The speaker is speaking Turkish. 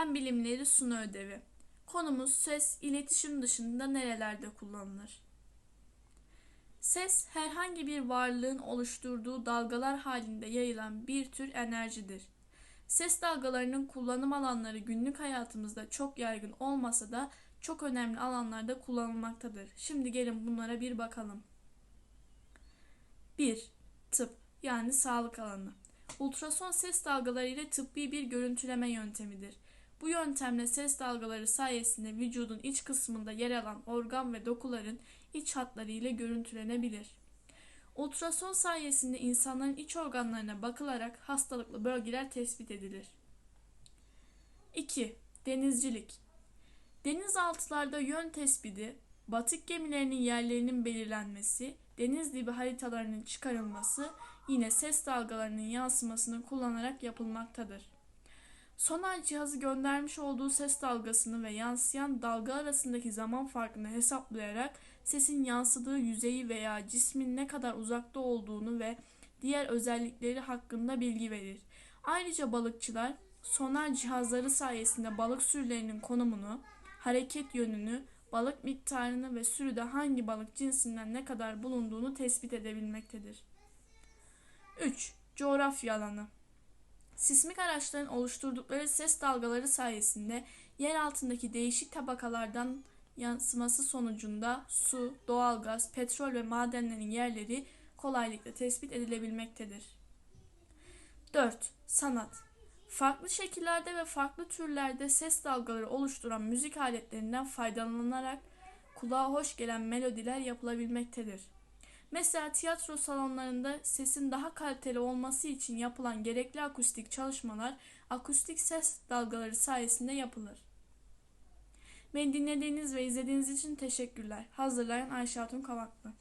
Fen bilimleri sunu ödevi. Konumuz ses iletişim dışında nerelerde kullanılır? Ses herhangi bir varlığın oluşturduğu dalgalar halinde yayılan bir tür enerjidir. Ses dalgalarının kullanım alanları günlük hayatımızda çok yaygın olmasa da çok önemli alanlarda kullanılmaktadır. Şimdi gelin bunlara bir bakalım. 1. Tıp yani sağlık alanı. Ultrason ses dalgaları ile tıbbi bir görüntüleme yöntemidir. Bu yöntemle ses dalgaları sayesinde vücudun iç kısmında yer alan organ ve dokuların iç hatları ile görüntülenebilir. Ultrason sayesinde insanların iç organlarına bakılarak hastalıklı bölgeler tespit edilir. 2. Denizcilik Denizaltılarda yön tespiti, batık gemilerinin yerlerinin belirlenmesi, deniz dibi haritalarının çıkarılması yine ses dalgalarının yansımasını kullanarak yapılmaktadır. Sonar cihazı göndermiş olduğu ses dalgasını ve yansıyan dalga arasındaki zaman farkını hesaplayarak sesin yansıdığı yüzeyi veya cismin ne kadar uzakta olduğunu ve diğer özellikleri hakkında bilgi verir. Ayrıca balıkçılar sonar cihazları sayesinde balık sürülerinin konumunu, hareket yönünü, balık miktarını ve sürüde hangi balık cinsinden ne kadar bulunduğunu tespit edebilmektedir. 3. Coğrafya alanı Sismik araçların oluşturdukları ses dalgaları sayesinde yer altındaki değişik tabakalardan yansıması sonucunda su, doğalgaz, petrol ve madenlerin yerleri kolaylıkla tespit edilebilmektedir. 4. Sanat Farklı şekillerde ve farklı türlerde ses dalgaları oluşturan müzik aletlerinden faydalanarak kulağa hoş gelen melodiler yapılabilmektedir. Mesela tiyatro salonlarında sesin daha kaliteli olması için yapılan gerekli akustik çalışmalar akustik ses dalgaları sayesinde yapılır. Beni dinlediğiniz ve izlediğiniz için teşekkürler. Hazırlayan Ayşe Hatun Kavaklı.